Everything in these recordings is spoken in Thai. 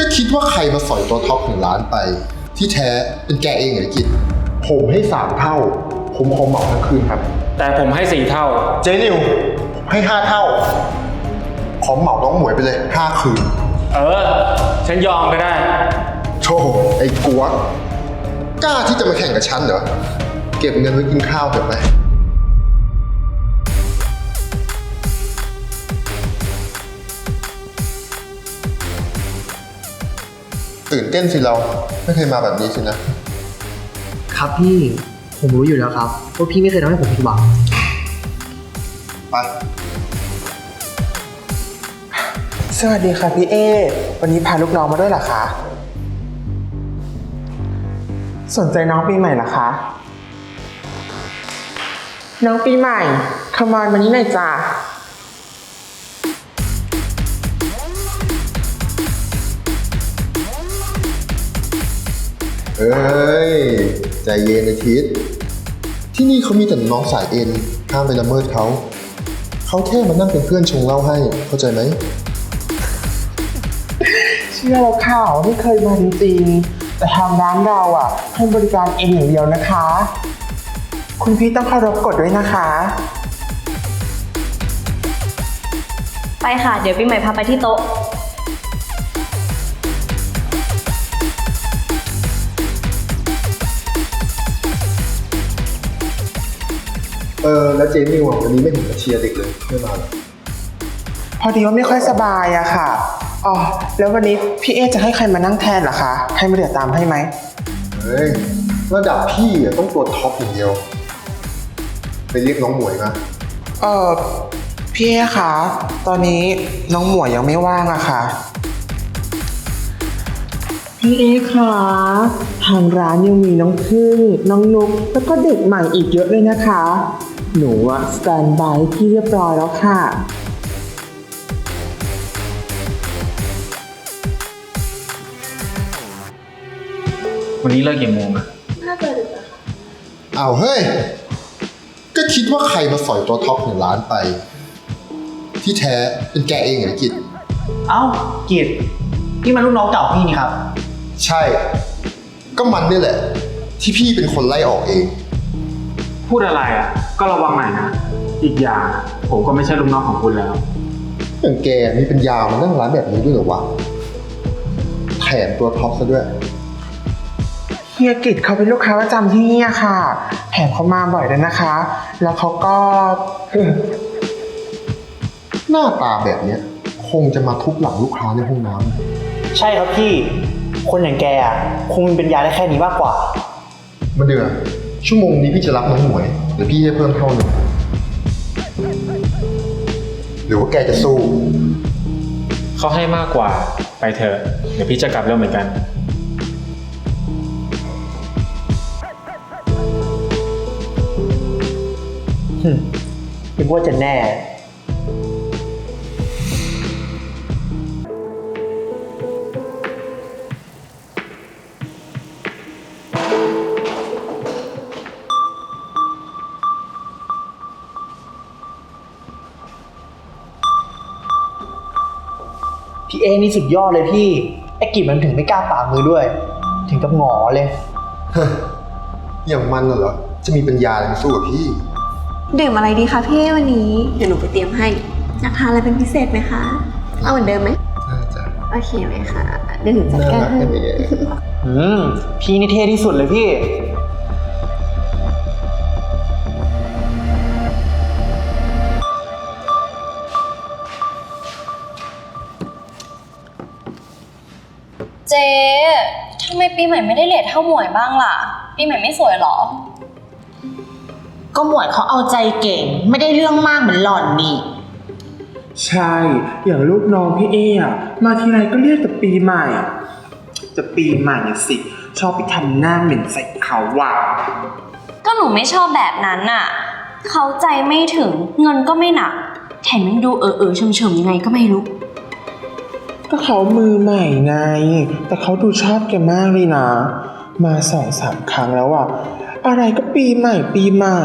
ก็คิดว่าใครมาสอยตัวท็อปของร้านไป ที่แท้เป็นแกเองเหรอกิจ ผมให้สามเท่า ผมขอเหมาทั้งคืนครับ แต่ผมให้สี่เท่า เจนิวให้ห้าเท่า ขอเหมาน้องหมวยไปเลยห้าคืน เออ ฉันยอมก็ได้โธ่ไอ้กวกกล้าที่จะมาแข่งกับฉันเหรอ เก็บเงินไว้กินข้าวเถอะไป ตื่นเต้นสิเราไม่เคยมาแบบนี้สินะ ครับพี่ผมรู้อยู่แล้วครับว่าพี่ไม่เคยทำให้ผมผิดหวังไปสวัสดีค่ะพี่เอ วันนี้พาลูกน้องมาด้วยเหรอคะ สนใจน้องปีใหม่เหรอคะ น้องปีใหม่ ขมอนวันนี้หน่อยจ้า เอ้ย ใจเย็นอาทิตย์ที่นี่เขามีแต่น้องสายเอ็นห้ามไปละเมิดเขา เขาแค่มานั่งเป็นเพื่อนชงเหล้าให้ เข้าใจไหม เชื่อแล้วค่ะว่าไม่เคยมาจริงๆ แต่ทางร้านเราอะให้บริการเองอย่างเดียวนะคะ คุณพี่ต้องเคารพกฎด้วยนะคะ ไปค่ะ เดี๋ยวปีใหม่พาไปที่โต๊ะ เออแล้วเจนิวอะวันนี้ไม่เห็นมาเชียร์เด็กเลยไม่มาเหรอพอดีว่าไม่ค่อยสบายอะค่ะ อ๋อ แล้ววันนี้พี่เอจะให้ใครมานั่งแทนเหรอคะ ให้มาเดือดตามให้ไหม เฮ้ยระดับพี่อะต้องตัวท็อปอย่างเดียว ไปเรียกน้องหมวยมาเออพี่เอคะ ตอนนี้น้องหมวยยังไม่ว่างอะค่ะ พี่เอคะทางร้านยังมีน้องพึ่งน้องนุกแล้วก็เด็กใหม่อีกเยอะเลยนะคะ หนูอะสแตนบายที่เรียบร้อยแล้วค่ะ วันนี้เลิกกี่โมงอะอ้าวเฮ้ย ก็คิดว่าใครมาสอยตัวท็อปของร้านไป ที่แท้เป็นแกเองเหรอกิจ เอ้ากิจนี่มันลูกน้องเก่าพี่นี่ครับ ใช่ ก็มันนี่แหละ ที่พี่เป็นคนไล่ออกเอง พูดอะไรอะ ก็ระวังหน่อยนะ อีกอย่างผมก็ไม่ใช่ลูกน้องของคุณแล้ว อย่างแกมีเป็นยาวมานั่งร้านแบบนี้ด้วยเหรอวะแถมตัวท็อปซะด้วย เฮียกิจเขาเป็นลูกค้าประจำที่นี่อะค่ะ แถมเขามาบ่อยเลยนะคะ แล้วเขาก็ หน้าตาแบบเนี้ย คงจะมาทุบหลังลูกค้าในห้องน้ใช่ครับพี่ คนอย่างแกอะคงมีปัญญาได้แค่นี้มากกว่าำมาเดือ ชั่วโมงนี้พี่จะรับน้องหมวยหรือพี่ให้เพิ่มเท่าหนึ่งหรือว่าแกจะสู้ เขาให้มากกว่าไปเถอะเดี๋ยวพี่จะกลับแล้วเหมือนกันคิดว่าจะแน่ อนี่สุดยอดเลยพี่ ไอ้กิจมันถึงไม่กล้าปากมือด้วย ถึงกับหงอเลย อย่างมันน่ะเหรอ จะมีปัญญาอะไรมาสู้กับพี่ ดื่มอะไรดีคะพี่วันนี้ เดี๋ยวหนูไปเตรียมให้อยากทานอะไรเป็นพิเศษไหมคะ เอาเหมือนเดิมไหมน่าจะโอเคไหมคะเดี๋ยวหนูจัดน่าการรักให้ กันเองอืม พี่นี่เท่ที่สุดเลยพี่ เจ๊ทำไมปีใหม่ไม่ได้เลทเท่าหมวยบ้างล่ะ ปีใหม่ไม่สวยหรอ ก็หมวดเขาเอาใจเก่ง ไม่ได้เรื่องมากเหมือนหล่อนนี่ ใช่ อย่างลูกน้องพี่เออะมาทีไรก็เรียกแต่ปีใหม่ จะปีใหม่น่ะสิ ชอบไปทำหน้าเหม็นใส่เขาว่ะ ก็หนูไม่ชอบแบบนั้นน่ะ เขาใจไม่ถึงเงินก็ไม่หนัก แถมยังดูเออเออเฉิมเฉิมๆยังไงก็ไม่รู้ ก็เขามือใหม่ไง แต่เขาดูชอบแกมากเลยนะ มาสองสามครั้งแล้วอะอะไรก็ปีใหม่ปีใหม่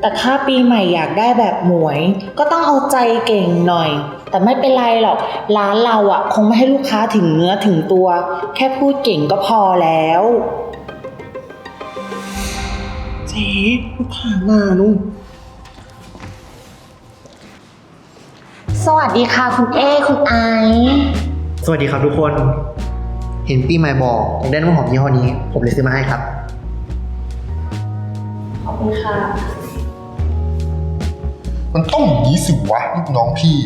แต่ถ้าปีใหม่อยากได้แบบหมวย ก็ต้องเอาใจเก่งหน่อย แต่ไม่เป็นไรหรอก ร้านเราอะคงไม่ให้ลูกค้าถึงเนื้อถึงตัว แค่พูดเก่งก็พอแล้วเจ๊ลูกค้ามานุ่น สวัสดีค่ะคุณเอคุณไอซ์สวัสดีครับทุกคน เห็นปีใหม่บอกอยากได้น้ำหอมยี่ห้อนี้ ผมเลยซื้อมาให้ครับ ขอบคุณค่ะ มันต้องอย่างนี้สิวะลูกน้องพี่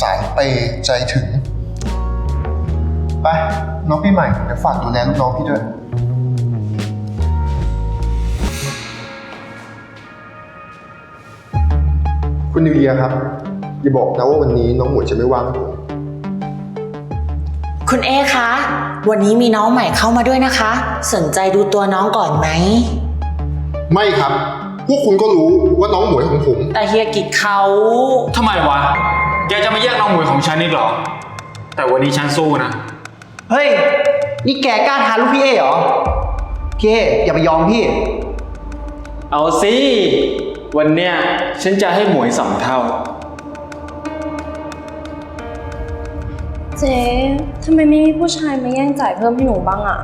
สายเปย์ใจถึง ไป น้องพี่ใหม่เดี๋ยวฝากดูแลลูกน้องพี่ด้วย คุณนิวเยียร์ครับ อย่าบอกนะว่าวันนี้น้องหมวยจะไม่ว่างให้ผมคุณเอคะ วันนี้มีน้องใหม่เข้ามาด้วยนะคะ สนใจดูตัวน้องก่อนไหม ไม่ครับ พวกคุณก็รู้ว่าน้องหมวยของผม แต่เฮียกิจเขาทำไมวะ แกจะมาแย่งน้องหมวยของฉันอีกเหรอ แต่วันนี้ฉันสู้นะ เฮ้ย นี่แกกล้าทานลูกพี่เอเหรอ พี่เออย่าไปยอมพี่ เอาสิ วันเนี้ยฉันจะให้หมวยสองเท่า เจ๊ทำไมไม่มีผู้ชายมาแย่งจ่ายเพิ่มให้หนูบ้างอะ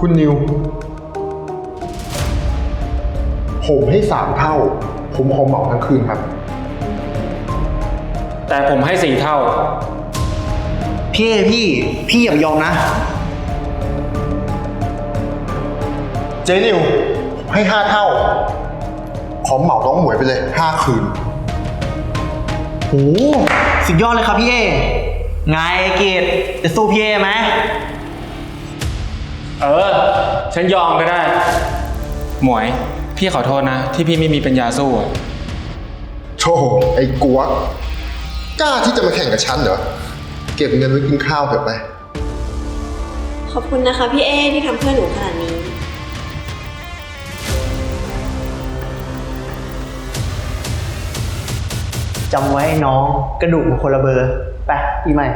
คุณนิว ผมให้สามเท่า ผมขอเหมาทั้งคืนครับ แต่ผมให้สี่เท่า พี่เอพี่ พี่อย่าไปยอมนะ เจนิวผมให้ห้าเท่า ขอเหมาน้องหมวยไปเลยห้าคืนโห สุดยอดเลยครับพี่เอไงไอ้เกดจะสู้พี่เอไหม เออ ฉันยอมก็ได้ หมวย พี่ขอโทษนะ ที่พี่ไม่มีปัญญาสู้อะโธ่ไอ้กัวกกล้าที่จะมาแข่งกับฉันเหรอ เก็บเงินไว้กินข้าวเถอะไป ขอบคุณนะคะพี่เอที่ทำเพื่อหนูขนาดนี้ จำไว้น้องกระดูกมันคนละเบอร์ไปปีใหม่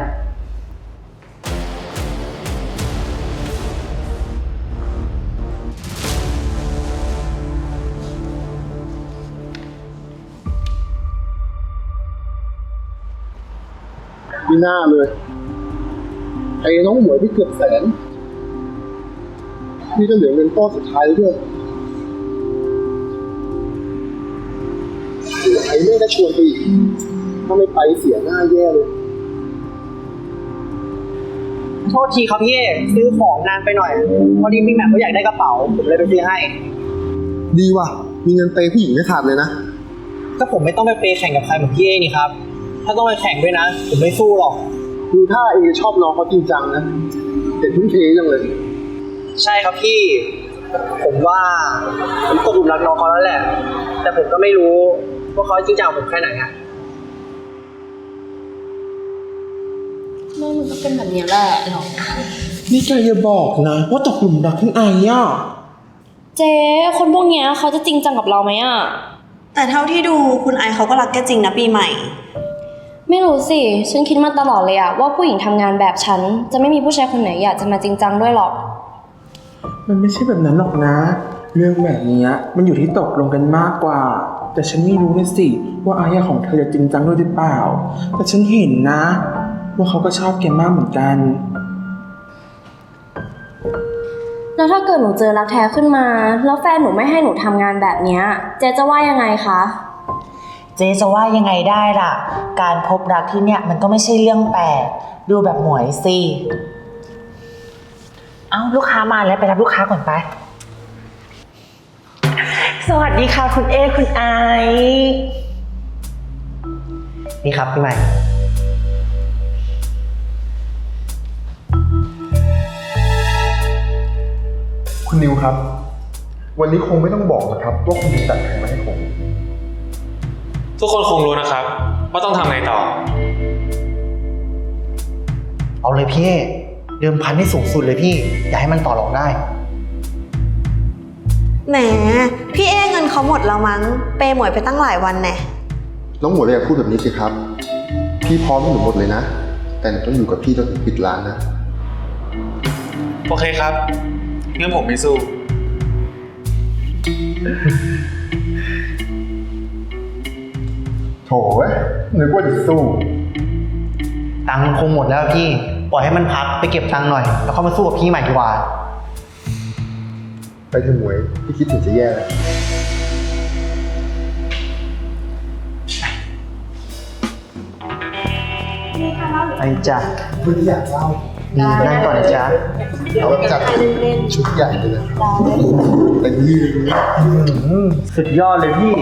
ไม่น่าเลยไอ้น้องหมวยที่เกือบแสน นี่ก็เหลือเงินก้อนสุดท้ายแล้วด้วย ไอ้แม่ก็ชวนไปอีกถ้าไม่ไปเสียหน้าแย่เลย โทษทีครับพี่เอซื้อของนานไปหน่อย พอดีพี่แหม่มเขาอยากได้กระเป๋า ผมเลยไปซื้อให้ ดีว่ะ มีเงินเปย์ผู้หญิงไม่ขาดเลยนะ ก็ผมไม่ต้องไปเปย์แข่งกับใครเหมือนพี่เอนี่ครับ ถ้าต้องไปแข่งด้วยนะ ผมไม่สู้หรอก ดูท่าเองจะชอบน้องเขาจริงจังนะเด็กทุ่มเทจังเลย ใช่ครับพี่ ผมว่าผมตกหลุมรักน้องเขาแล้วแหละ แต่ผมก็ไม่รู้ ว่าเขาจริงจังกับผมแค่ไหนอะแม่มันก็เป็นแบบนี้แหละหรอนี่แกอย่าบอกนะ ว่าตกหลุมรักคุณไอ้อะเจ๊คนพวกเนี้ยเขาจะจริงจังกับเราไหมอะแต่เท่าที่ดูคุณไอเขาก็รักแกจริงนะปีใหม่ ไม่รู้สิ ฉันคิดมาตลอดเลยอะว่าผู้หญิงทำงานแบบฉัน จะไม่มีผู้ชายคนไหนอยากจะมาจริงจังด้วยหรอก มันไม่ใช่แบบนั้นหรอกนะ เรื่องแบบเนี้ยมันอยู่ที่ตกลงกันมากกว่า แต่ฉันไม่รู้เลยสิ ว่าอายาของเธอจะจริงจังด้วยหรือเปล่า แต่ฉันเห็นนะ ว่าเขาก็ชอบแกมากเหมือนกัน แล้วถ้าเกิดหนูเจอรักแท้ขึ้นมา แล้วแฟนหนูไม่ให้หนูทำงานแบบเนี้ยเจ๊จะว่ายังไงคะ เจ๊จะว่ายังไงได้ล่ะ การพบรักที่เนี่ยมันก็ไม่ใช่เรื่องแปลกดูแบบหมวยสิ เอ้าลูกค้ามาแล้วไปรับลูกค้าก่อนไป สวัสดีค่ะคุณเอคุณไอซ์นี่ครับพี่ใหม่ คุณนิวครับ วันนี้คงไม่ต้องบอกนะครับว่าคุณจัดใครมาให้ผม ทุกคนคงรู้นะครับ ว่าต้องทำไงต่อ เอาเลยพี่เอเดิมพันให้สูงสุดเลยพี่ อย่าให้มันต่อรองได้ แหม พี่เอเงินเขาหมดแล้วมั้ง เปย์หมวยไปตั้งหลายวันแน่น้องหมวยอย่าพูดแบบนี้สิครับ พี่พร้อมให้หนูหมดเลยนะ แต่หนูต้องอยู่กับพี่จนถึงปิดร้านนะ โอเคครับงั้นผมไม่สู้ โถเว้ยนึกว่าจะสู้ ตังค์มันคงหมดแล้วพี่ ปล่อยให้มันพักไปเก็บตังค์หน่อย แล้วเข้ามาสู้กับพี่ใหม่ดีกว่า ไปเถอะหมวยพี่คิดถึงจะแย่แล้วไอ้จ้ะเพื่อนอยากเล่านั่งก่อนนะจ๊ะเอาแบบจัดชุดใหญ่เลยนะเป็นเรื่องสุดยอดเลยพี่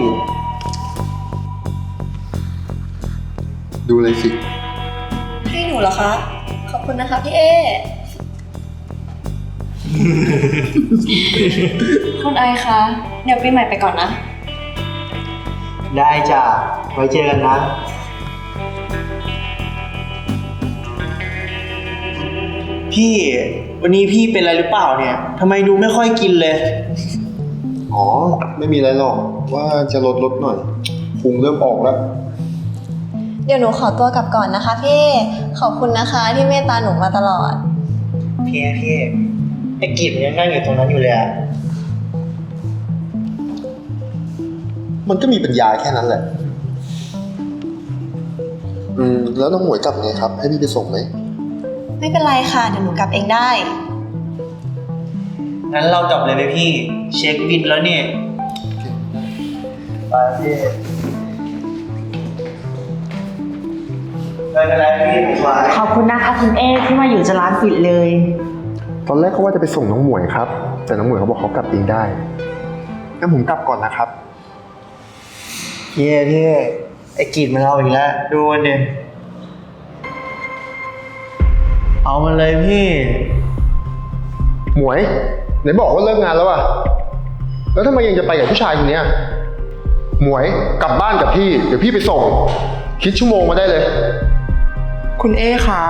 ดูเลยสิให้หนูเหรอคะ ขอบคุณนะคะพี่เอ คุณไอคะ เดี๋ยวปีใหม่ไปก่อนนะ ได้จ้ะ ไว้เจอกันนะ พี่วันนี้พี่เป็นอะไรหรือเปล่าเนี่ยทำไมดูไม่ค่อยกินเลย อ๋อ ไม่มีอะไรหรอก ว่าจะลดลดหน่อยพุงเริ่มออกแล้ว เดี๋ยวหนูขอตัวกลับก่อนนะคะพี่ ขอบคุณนะคะที่เมตตาหนูมาตลอดพี่พี่ ไอ้กิจมันยังนั่งอยู่ตรงนั้นอยู่เลยอะมันก็มีปัญญาแค่นั้นแหละ อืม แล้วน้องหมวยกลับไงครับ ให้พี่ไปส่งไหม ไม่เป็นไรค่ะ เดี๋ยวหนูกลับเองได้ งั้นเรากลับเลยไหมพี่ เช็คบินแล้วเนี่ยไปพี่ไม่เป็นไรพี่ผมไหวขอบคุณนะคะคุณเอที่มาอยู่จะร้านปิดเลย ตอนแรกเขาว่าจะไปส่งน้องหมวยครับ แต่น้องหมวยเขาบอกเขากลับเองได้งั้นผมกลับก่อนนะครับพี่พี่ไอ้กิจมันเอาอีกแล้ว ดูมันดิเอามันเลยพี่ หมวยไหนบอกว่าเลิกงานแล้วอะแล้วทำไมยังจะไปกับผู้ชายคนเนี้ยหมวยกลับบ้านกับพี่ เดี๋ยวพี่ไปส่ง คิดชั่วโมงมาได้เลย คุณเอคะ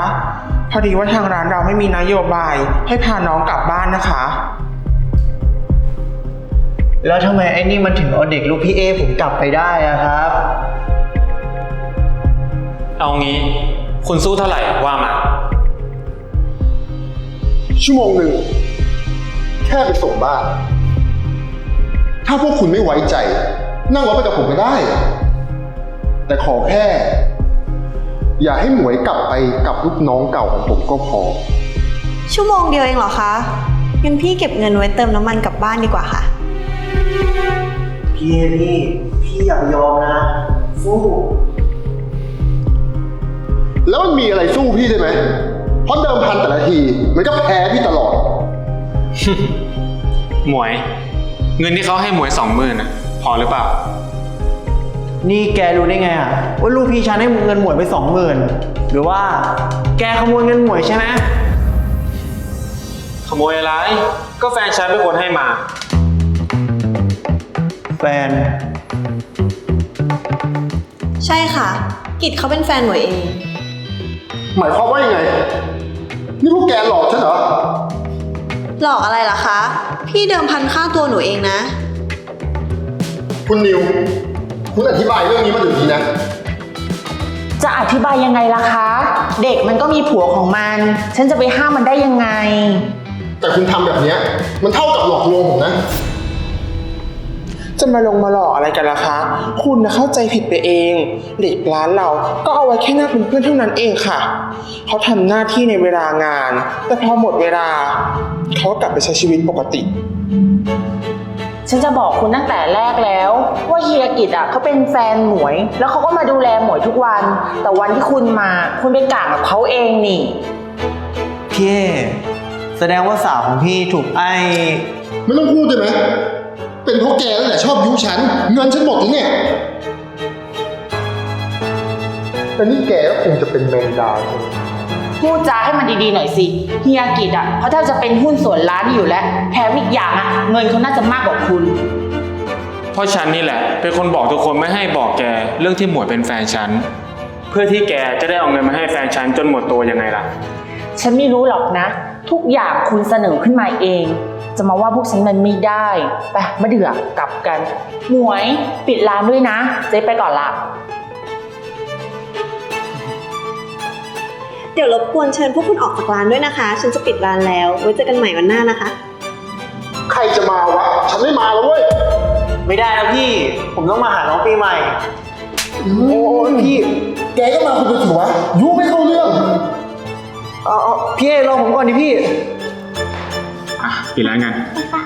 พอดีว่าทางร้านเราไม่มีนโยบาย ให้พาน้องกลับบ้านนะคะ แล้วทำไมไอ้นี่มันถึงเอาเด็กลูกพี่เอผมกลับไปได้อะครับ เอางี้ คุณสู้เท่าไหร่ว่ามา ชั่วโมงหนึ่ง แค่ไปส่งบ้าน ถ้าพวกคุณไม่ไว้ใจ นั่งรถไปกับผมก็ได้ แต่ขอแค่ อย่าให้หมวยกลับไปกับลูกน้องเก่าของผมก็พอ ชั่วโมงเดียวเองเหรอคะงั้นพี่เก็บเงินไว้เติมน้ำมันกลับบ้านดีกว่าค่ะ พี่พี่พี่อย่ายอมนะ สู้ แล้วมันมีอะไรสู้พี่ได้ไหมเพราะเดิมพันแต่ละที มันก็แพ้พี่ตลอด หมวย เงินที่เขาให้หมวยสองหมื่นอะพอหรือเปล่า นี่แกรู้ได้ไงอะว่าลูกพี่ฉันให้เงินหมวยไปสองหมื่นหรือว่าแกขโมยเงินหมวยใช่ไหมขโมยอะไร ก็แฟนฉันเป็นคนให้มา แฟน ใช่ค่ะ กิจเขาเป็นแฟนหนูเอง หมายความว่ายังไง นี่พวกแกหลอกฉันเหรอ หลอกอะไรล่ะคะ พี่เดิมพันค่าตัวหนูเองนะ คุณนิว คุณอธิบายเรื่องนี้มาถึงนี้นะ จะอธิบายยังไงล่ะคะ เด็กมันก็มีผัวของมัน ฉันจะไปห้ามมันได้ยังไง แต่คุณทำแบบเนี้ยมันเท่ากับหลอกลวงผมนะ จะมาลงมาหลอกอะไรกันล่ะคะ คุณนะเข้าใจผิดไปเอง เด็กร้านเราก็เอาไว้แค่หน้าเป็นเพื่อนเท่านั้นเองค่ะ เขาทำหน้าที่ในเวลางาน แต่พอหมดเวลา เขาก็กลับไปใช้ชีวิตปกติ ฉันจะบอกคุณตั้งแต่แรกแล้ว ว่าเฮียกิจอะเขาเป็นแฟนหมวย แล้วเขาก็มาดูแลหมวยทุกวัน แต่วันที่คุณมา คุณไปกลางกับเขาเองนี่ พี่เอแสดงว่าสาวของพี่ถูกไอ้ไม่ต้องพูดได้ไหมเป็นเพราะแกนั่นแหละชอบยุฉัน เงินฉันหมดแล้วเนี่ยแต่นี่แกก็คงจะเป็นแมงดาใช่ไหม พูดจาให้มันดีๆหน่อยสิเฮียกิจอะเขาแทบจะเป็นหุ้นส่วนร้านอยู่แล้วแถมอีกอย่างอะเงินเขาน่าจะมากกว่าคุณ เพราะฉันนี่แหละ เป็นคนบอกทุกคนไม่ให้บอกแกเรื่องที่หมวยเป็นแฟนฉัน เพื่อที่แกจะได้เอาเงินมาให้แฟนฉันจนหมดตัวยังไงล่ะ ฉันไม่รู้หรอกนะ ทุกอย่างคุณเสนอขึ้นมาเอง จะมาว่าพวกฉันมันไม่ได้ไปมาเดือกกลับกัน หมวยปิดร้านด้วยนะ เจ๊ไปก่อนละ ดี๋ยวรบกวนเชิญพวกคุณออกจากร้านด้วยนะคะ ฉันจะปิดร้านแล้ว ไว้เจอกันใหม่วันหน้านะคะนไม่มาแล้วเว้ย ไม่ได้นะพี่ ผมต้องมาหาน้องปีใหม่ โอ้ยพี่แกก็มาคนเดียวถือวะยุไม่เข้าเรื่อง เอาเอาพี่เอรอผมก่อนดิพี่ อะปิดร้านกันโอ